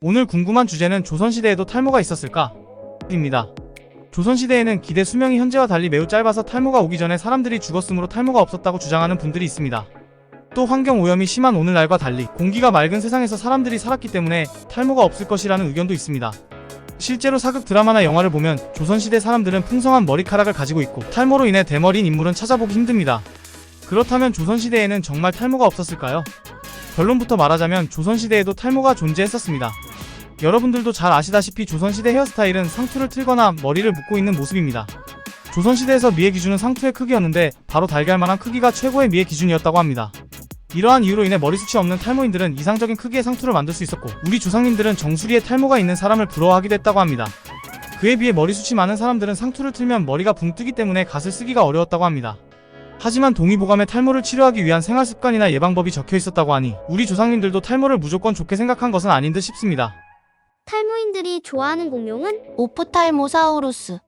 오늘 궁금한 주제는 조선시대에도 탈모가 있었을까? 입니다. 조선시대에는 기대 수명이 현재와 달리 매우 짧아서 탈모가 오기 전에 사람들이 죽었으므로 탈모가 없었다고 주장하는 분들이 있습니다. 또 환경 오염이 심한 오늘날과 달리 공기가 맑은 세상에서 사람들이 살았기 때문에 탈모가 없을 것이라는 의견도 있습니다. 실제로 사극 드라마나 영화를 보면 조선시대 사람들은 풍성한 머리카락을 가지고 있고 탈모로 인해 대머리인 인물은 찾아보기 힘듭니다. 그렇다면 조선시대에는 정말 탈모가 없었을까요? 결론부터 말하자면 조선시대에도 탈모가 존재했었습니다. 여러분들도 잘 아시다시피 조선시대 헤어스타일은 상투를 틀거나 머리를 묶고 있는 모습입니다. 조선시대에서 미의 기준은 상투의 크기였는데 바로 달걀만한 크기가 최고의 미의 기준이었다고 합니다. 이러한 이유로 인해 머리숱이 없는 탈모인들은 이상적인 크기의 상투를 만들 수 있었고 우리 조상님들은 정수리에 탈모가 있는 사람을 부러워하기도 했다고 합니다. 그에 비해 머리숱이 많은 사람들은 상투를 틀면 머리가 붕 뜨기 때문에 갓을 쓰기가 어려웠다고 합니다. 하지만 동의보감에 탈모를 치료하기 위한 생활습관이나 예방법이 적혀 있었다고 하니 우리 조상님들도 탈모를 무조건 좋게 생각한 것은 아닌 듯 싶습니다. 탈모인들이 좋아하는 공룡은 오프탈모사우루스.